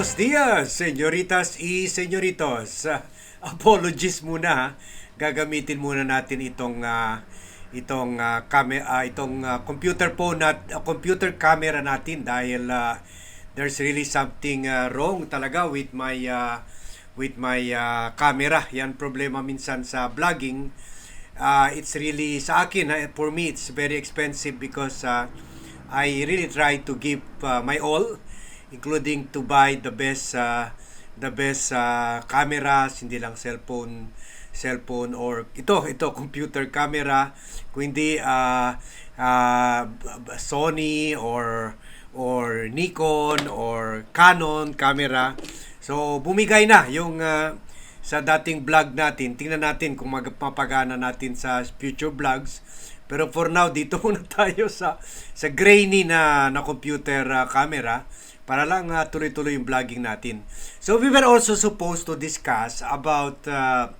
Buenos dias, señoritas y señoritos. Ah, apologies muna. Gagamitin muna natin itong ah, itong ah, kame- ah, itong ah, computer phone at ah, computer camera natin dahil ah, there's really something ah, wrong talaga with my ah, with my ah, camera. Yan problema minsan sa vlogging. Ah, it's really sa akin ah, for me it's very expensive because ah, I really try to give ah, my all including to buy the best uh, the best uh, cameras, hindi lang cellphone cellphone or ito ito computer camera kung hindi uh, uh, Sony or or Nikon or Canon camera. So bumigay na yung uh, sa dating vlog natin. Tingnan natin kung magpapagana natin sa future vlogs. Pero for now dito muna tayo sa sa grainy na na computer uh, camera para lang uh, tuloy-tuloy yung vlogging natin. So we were also supposed to discuss about uh,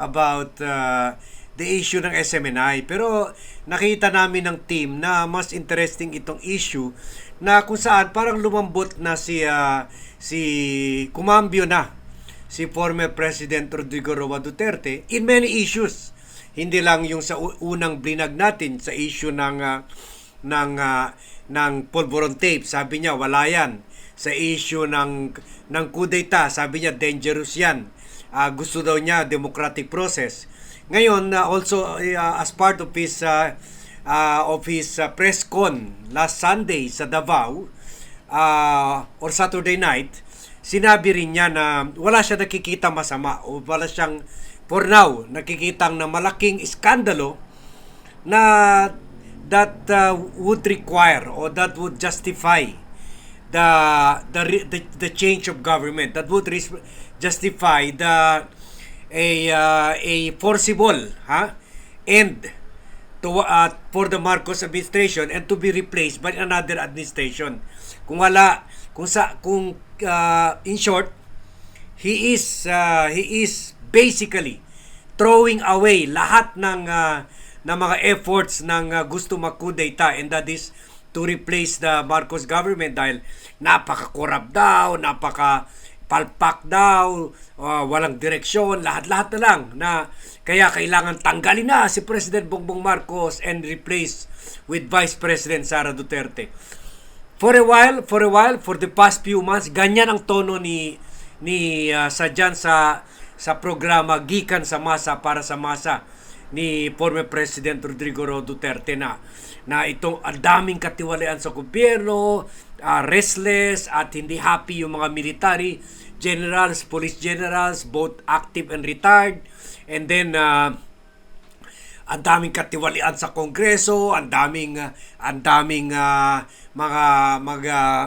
about uh, the issue ng SMNI pero nakita namin ng team na mas interesting itong issue na kung saan parang lumambot na si uh, si kumambyo na si former President Rodrigo Roa Duterte in many issues. Hindi lang yung sa unang blinag natin sa issue ng uh, ng uh, ng polvoron tape. Sabi niya wala yan. Sa issue ng ng kudeta, sabi niya dangerous yan. Ah, gusto daw niya democratic process. Ngayon uh, also uh, as part of his uh, uh, of his uh, press con last Sunday sa Davao uh, or Saturday night, sinabi rin niya na wala siya nakikita masama o wala siyang for now nakikitang na malaking iskandalo na that uh, would require or that would justify the the the, the change of government that would justify the a uh, a forcible ha end to uh, for the Marcos administration and to be replaced by another administration. Kung wala kung sa kung uh, in short he is uh, he is basically throwing away lahat ng uh, ng mga efforts ng uh, gusto makudeta and that is to replace the Marcos government dahil napaka-corrupt daw, napaka palpak daw, uh, walang direksyon, lahat-lahat na lang na kaya kailangan tanggalin na si President Bongbong Marcos and replace with Vice President Sara Duterte. For a while, for a while, for the past few months, ganyan ang tono ni ni uh, sa dyan sa sa programa Gikan sa Masa para sa Masa ni former President Rodrigo Duterte na na itong ang daming katiwalian sa gobyerno, uh, restless at hindi happy yung mga military generals, police generals, both active and retired. And then uh, ang daming katiwalian sa kongreso, ang daming uh, ang daming uh, mga mga uh,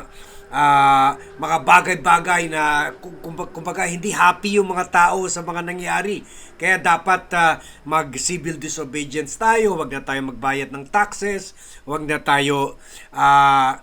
mga bagay-bagay na kumbaga, hindi happy yung mga tao sa mga nangyari. Kaya dapat uh, mag-civil disobedience tayo, wag na tayo magbayad ng taxes, wag na tayo uh,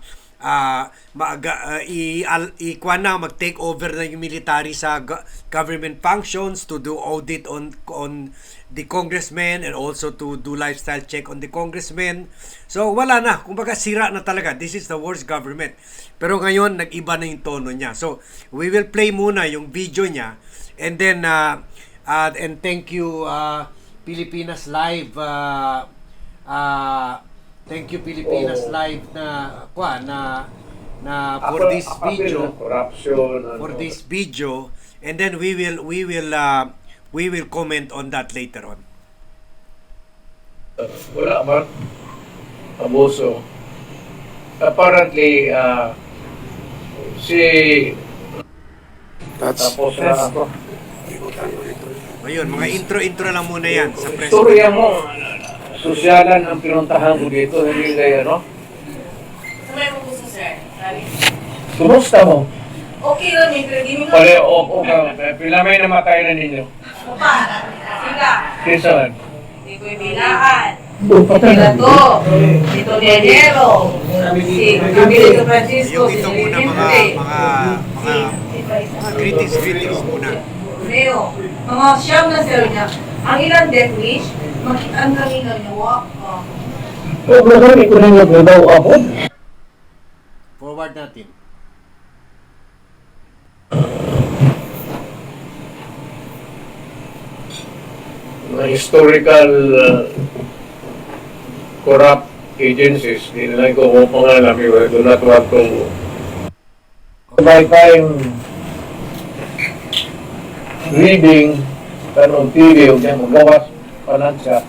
uh, mag, uh, i, al, i na mag-take over na yung military sa go- government functions to do audit on on the congressmen and also to do lifestyle check on the congressmen. So wala na, kumbaga sira na talaga. This is the worst government. Pero ngayon nag-iba na yung tono niya. So we will play muna yung video niya and then uh, uh, and thank you uh, Pilipinas Live uh, uh, Thank you Pilipinas Live na kwa na na for this video corruption for ano. this video and then we will we will uh, we will comment on that later on. wala man abuso. Apparently uh, si That's tapos na. Ayun, mga intro-intro lang muna yan sa press. istorya mo. Sosyalan ang pinuntahan ko dito hindi kaya no? Sa may mo gusto, sir? Sabi. kumusta mo? Okay lang yun, pero di mo pare o o ka pila may namatay na ninyo Pa, sila. kisan Hindi ko ibilaan. Sila to. Dito ni Enero. Si Camilo Francisco. Si Vicente, mga mga, mga greetings greetings muna. Leo. Mga siyam na sir niya. Ang ilang death wish, makita ang kanina niya. Wow. Oh. o brother iko na daw ako Forward natin. Historical uh, corrupt agencies, di nila ko kung pangalan, I do not want to by time reading kanong TV o diyan magawas panansya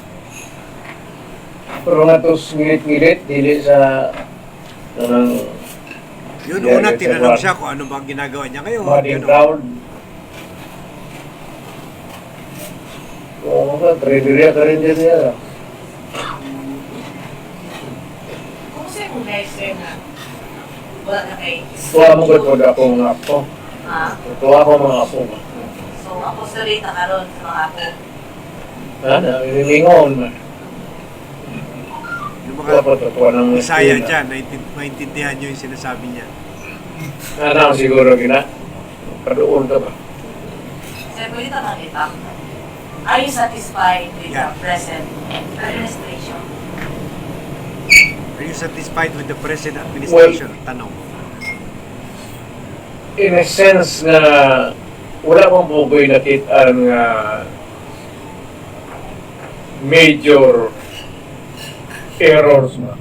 pero nga tos ngilit-ngilit dili sa kanang Yun, Yeah, una, tinanong siya kung ano bang ginagawa niya ngayon. Yun, crowd. Oo nga, treasury ka rin dyan niya. Kung sa'yo kung guys, sir, na wala na kay Tuwa mo ko po ako mga apo. Ha? Tuwa ako mga apo. So, ako sa rita karon sa mga ako. Ano, inilingon man. Yung Tuwa mga po tuwa ng Bisaya dyan, naintin- maintindihan nyo yung sinasabi niya. Ano, siguro gina. Padoon ka ba? Sir, pwede ka makita. Are you satisfied with Yeah. the present administration? Are you satisfied with the present administration? Tanong. in a sense na wala pang bugoy nakita nga major errors na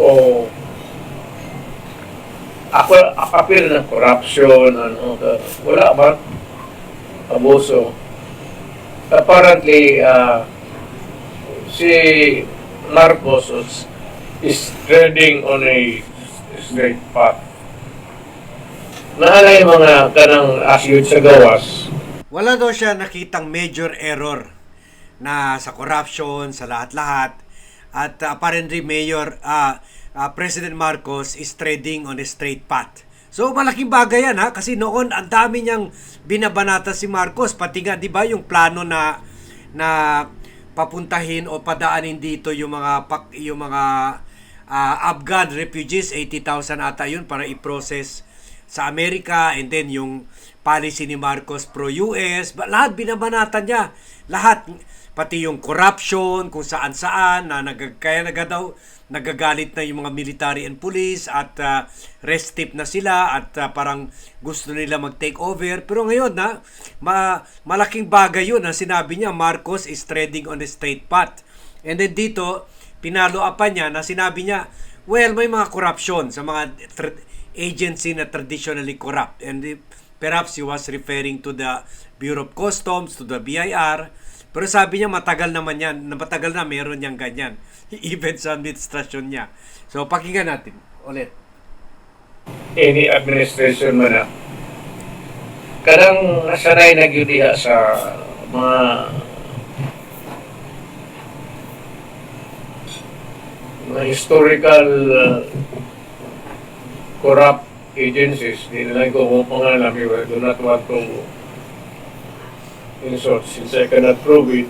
o ako apil ng corruption ano ka- wala ba abuso apparently uh, si Marcos is, treading on a straight path. Nahala yung mga kanang asyod sa gawas. Wala daw siya nakitang major error na sa corruption, sa lahat-lahat. At uh, apparently, Mayor, uh, uh, President Marcos is trading on a straight path. So, malaking bagay yan ha, kasi noon ang dami niyang binabanata si Marcos. Pati nga, di ba, yung plano na na papuntahin o padaanin dito yung mga pak, yung mga ah, Afghan refugees, 80,000 ata yun para i-process sa Amerika and then yung policy ni Marcos pro-US, ba- lahat binabanatan niya. Lahat, pati yung corruption, kung saan-saan, na nag, kaya naga daw, nagagalit na yung mga military and police at uh, restive na sila at ah, parang gusto nila mag-take over. Pero ngayon, na, ma, malaking bagay yun. Ang sinabi niya, Marcos is treading on a straight path. And then dito, pinalo pa niya na sinabi niya, well, may mga corruption sa mga agency na traditionally corrupt. And eh, perhaps he was referring to the Bureau of Customs, to the BIR. Pero sabi niya, matagal naman yan. Na matagal na meron niyang ganyan. Even sa administrasyon niya. So, pakinggan natin. Ulit. Any administration man na. Kadang nasanay na gyud sa mga mga historical uh, corrupt agencies. Di nila ko kung pangalan. I do not want to in short, since I cannot prove it.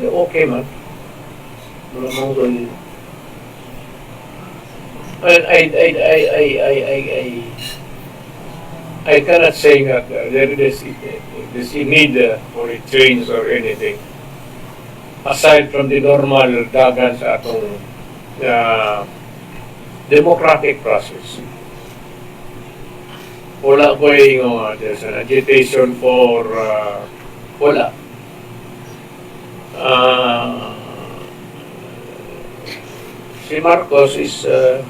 Okay man. Wala. And I, I, I, I, I, I, I, I cannot say that there is, a need for a change or anything. Aside from the normal dagan of uh, democratic process. Wala ko yung uh, there's an agitation for uh, wala. Uh, si Marcos is uh,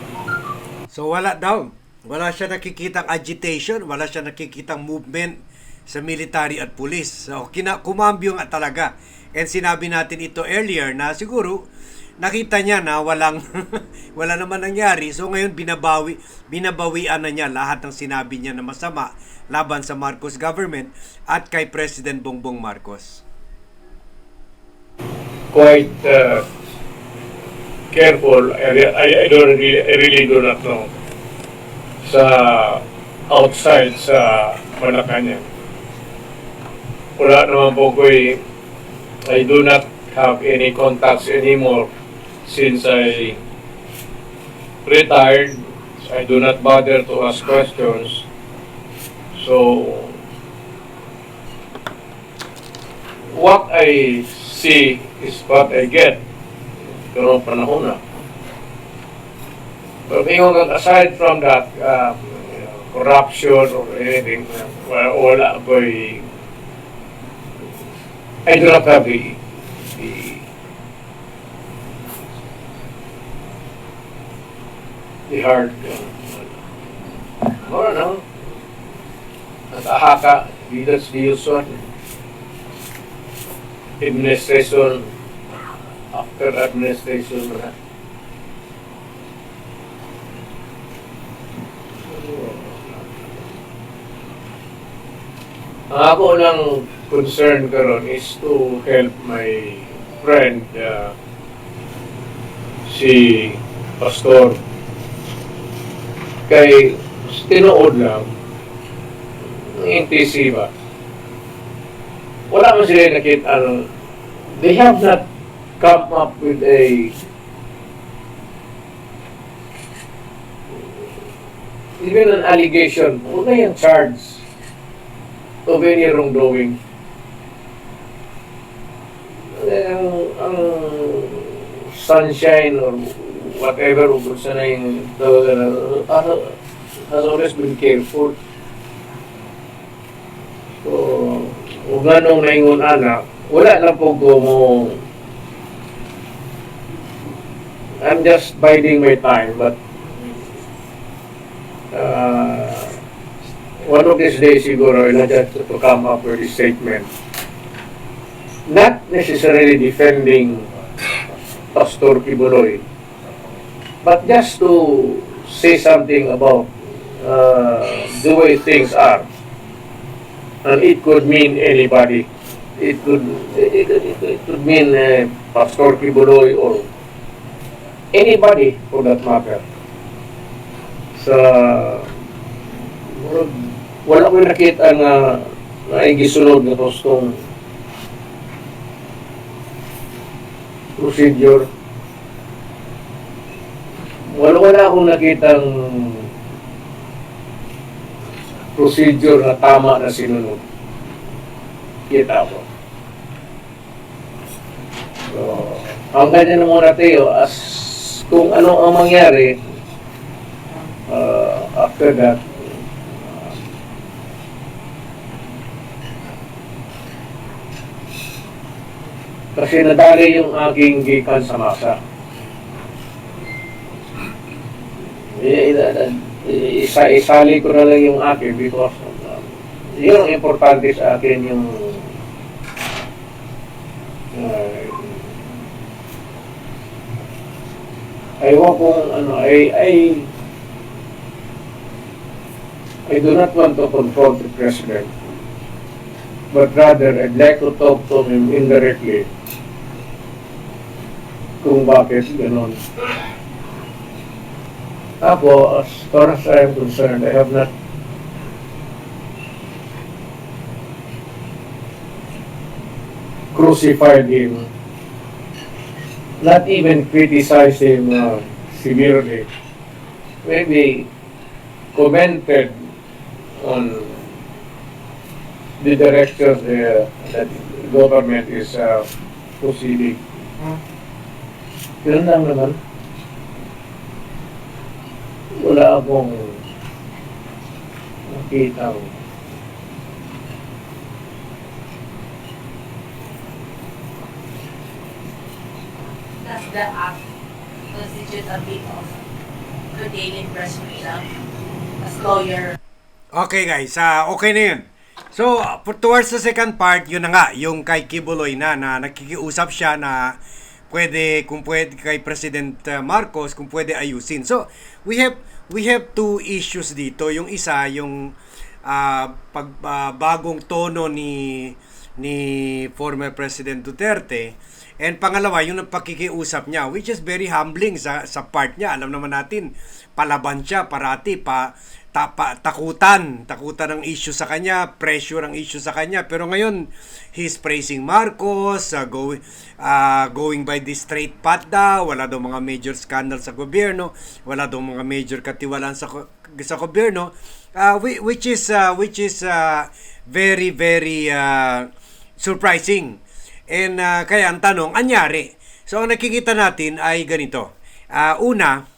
So, wala daw. Wala siya nakikitang agitation, wala siya nakikitang movement sa military at police. So, kina kumambyo nga talaga. And sinabi natin ito earlier na siguro nakita niya na walang wala naman nangyari. So ngayon binabawi binabawian na niya lahat ng sinabi niya na masama laban sa Marcos government at kay President Bongbong Marcos. quite uh, careful. I, I, I don't really, I really do not know. Sa outside sa Malacanang. Wala naman po ko I do not have any contacts anymore since I retired. I do not bother to ask questions. So, what I see is what I get. Pero panahon na. Pero ingon nga, aside from that, uh, corruption or anything. Wala, wala ako'y I do not have the, the the uh, ano no. Nakahaka the usual administration. After administration na Ang ako lang concern karon is to help my friend uh, si Pastor kay tinuod lang ng NTC ba wala man sila nakita ano they have not come up with a even an allegation wala yung charge of any wrongdoing. Ang, ang sunshine or whatever o kung saan na yung ano, has always been careful. So, kung ganong naingon anak, wala na po ko mo I'm just biding my time, but uh, one of these days siguro, I'll just to come up with a statement. Not necessarily defending Pastor Kibuloy, but just to say something about uh, the way things are. And it could mean anybody. It could it, it, it could mean uh, Pastor Kibuloy or anybody for that matter. Sa wala ko nakita nga na gisunod na tostong procedure. Wala wala akong nakitang procedure na tama na sinunod. Kita ko. So, ang ganyan na muna tayo, as kung ano ang mangyari, uh, after that, kasi nadali yung aking gikan sa masa. Isa, isali ko na lang yung akin because um, yun ang importante sa akin yung uh, aywan kong ano, I, I I do not want to confront the president but rather I'd like to talk to him indirectly kung bakit ganon. Ako, as far as I am concerned, I have not crucified him, not even criticized him uh, severely. Maybe commented on the direction the, that the government is uh, proceeding. Yun lang naman. Wala akong nakita Does the act constitute a bit of curtailing press freedom as lawyer? Okay guys, ah okay na yun. So, for towards the second part, yun na nga, yung kay Kibuloy na, na nakikiusap siya na pwede, kung pwede kay President uh, Marcos, kung pwede ayusin. So, we have, we have two issues dito. Yung isa, yung ah, pag, bagong tono ni ni former President Duterte. And pangalawa, yung pakikiusap niya, which is very humbling sa, sa part niya. Alam naman natin, palaban siya parati, pa, ta, pa, takutan, takutan ang issue sa kanya, pressure ang issue sa kanya. Pero ngayon, he's praising Marcos, uh, go, uh, going by the straight path daw, wala daw mga major scandal sa gobyerno, wala daw mga major katiwalaan sa sa gobyerno, uh, whi- which is uh, which is uh, very very uh, surprising. And uh, kaya ang tanong, anyari? So ang nakikita natin ay ganito. Uh, una,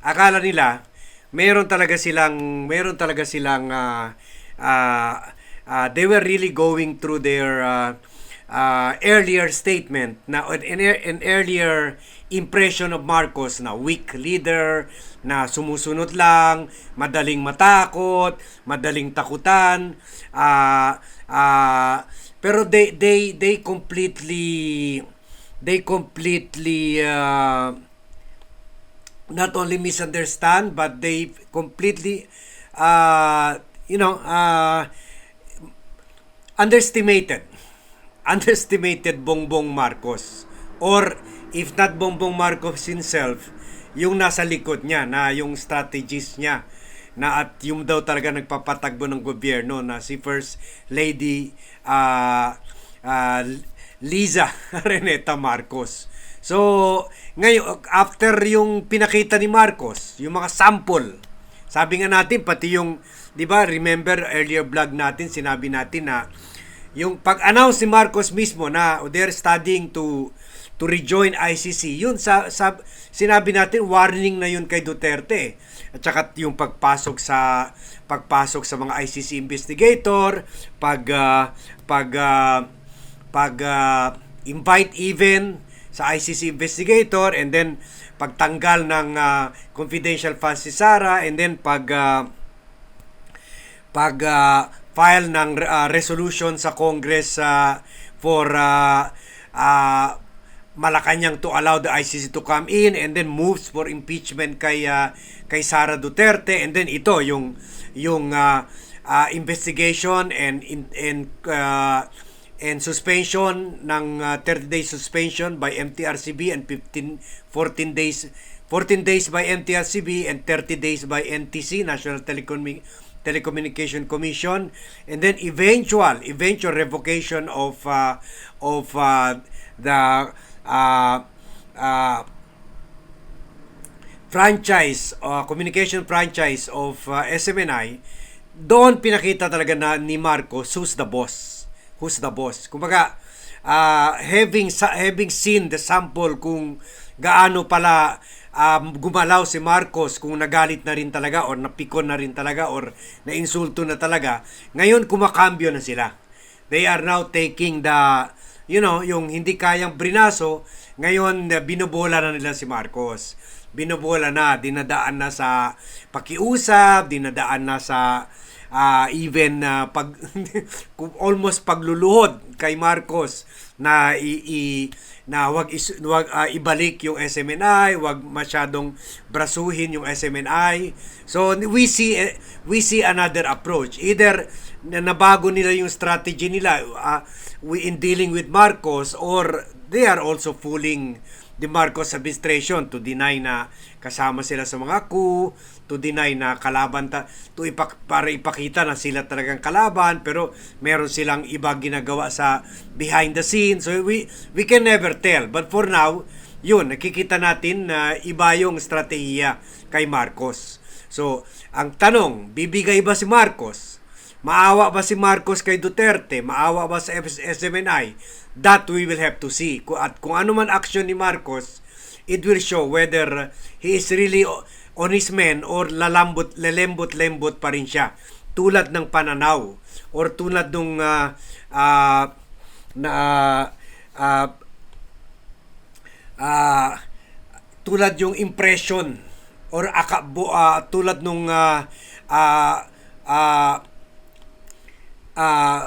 akala nila meron talaga silang meron talaga silang ah, ah, ah, they were really going through their ah, ah, earlier statement na an, an earlier impression of Marcos na weak leader, na sumusunod lang, madaling matakot, madaling takutan, ah ah, pero they they they completely they completely uh, not only misunderstand but they completely uh, you know uh, underestimated underestimated Bongbong Marcos or if not Bongbong Marcos himself yung nasa likod niya na yung strategies niya na at yung daw talaga nagpapatagbo ng gobyerno na si First Lady uh, uh, Liza Reneta Marcos. So, ngayon, after yung pinakita ni Marcos, yung mga sample, sabi nga natin, pati yung, di ba, remember earlier vlog natin, sinabi natin na yung pag-announce ni Marcos mismo na they're studying to to rejoin ICC, yun sa, sa sinabi natin warning na yun kay Duterte. At saka yung pagpasok sa pagpasok sa mga ICC investigator, pag ah, pag ah, pag ah, invite even sa ICC investigator and then pagtanggal ng ah, confidential funds si Sara and then pag ah, pag ah, file ng ah, resolution sa Congress ah, for ah, ah, Malacanang to allow the ICC to come in and then moves for impeachment kay ah, kay Sara Duterte and then ito yung yung ah, ah, investigation and in, and ah, and suspension ng ah, 30 days suspension by MTRCB and 15 14 days 14 days by MTRCB and 30 days by NTC National Telecom Telecommunication Commission. And then eventual eventual revocation of uh, of uh, the uh, uh, franchise uh, communication franchise of uh, SMNI doon pinakita talaga na ni Marcos who's the boss who's the boss? Kumbaga uh, having having seen the sample kung gaano pala um, gumalaw si Marcos kung nagalit na rin talaga or napikon na rin talaga or nainsulto na talaga ngayon kumakambyo na sila. They are now taking the you know yung hindi kayang brinaso ngayon binobola na nila si Marcos. Binobola na dinadaan na sa pakiusap dinadaan na sa ah, even na pag almost pagluluhod kay Marcos na i, i- na wag is, wag ah, ibalik yung SMNI, wag masyadong brasuhin yung SMNI. So we see eh, we see another approach. Either na nabago nila yung strategy nila ah, we in dealing with Marcos or they are also fooling the Marcos administration to deny na kasama sila sa mga coup, to deny na kalaban ta, to ipak, para ipakita na sila talagang kalaban pero meron silang iba ginagawa sa behind the scenes. So we we can never tell. But for now, yun, nakikita natin na iba yung strategiya kay Marcos. So, ang tanong, bibigay ba si Marcos? Maawa ba si Marcos kay Duterte? Maawa ba sa SMNI? That we will have to see. At kung ano man action ni Marcos, it will show whether he is really o- honest man or lalambot, lelembot-lembot pa rin siya. Tulad ng pananaw or tulad nung ah, ah, na ah, ah, tulad yung impression or akabo ah, tulad nung ah, ah, ah, ah,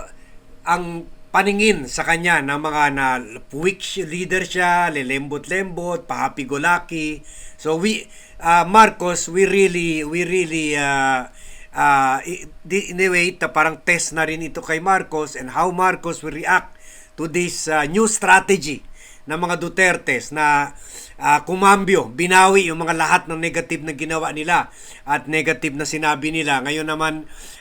ang paningin sa kanya ng mga na weak leader siya, lelembot-lembot, pahapi-golaki. So we ah, Marcos, we really we really uh, uh, in a way, parang test na rin ito kay Marcos and how Marcos will react to this uh, new strategy ng mga Dutertes na ah, kumambyo, binawi yung mga lahat ng negative na ginawa nila at negative na sinabi nila. Ngayon naman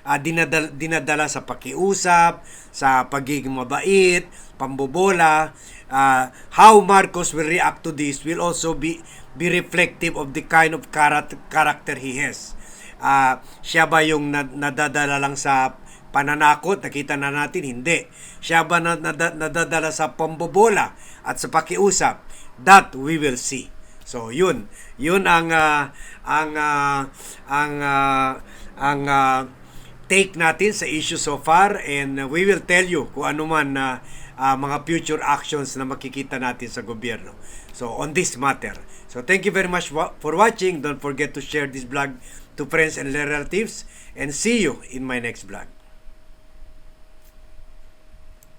ah, dinadala, dinadala sa pakiusap, sa pagiging mabait, pambobola. Ah, how Marcos will react to this will also be be reflective of the kind of character, he has. Ah, siya ba yung na- nadadala lang sa pananakot, nakita na natin, hindi. Siya ba na, nada- nadadala sa pambobola at sa pakiusap? That we will see. So yun, yun ang ah, ang ah, ang ah, ang ah, take natin sa issue so far and uh, we will tell you kung ano man na ah, mga future actions na makikita natin sa gobyerno. So on this matter. So thank you very much for watching. Don't forget to share this vlog to friends and relatives and see you in my next vlog.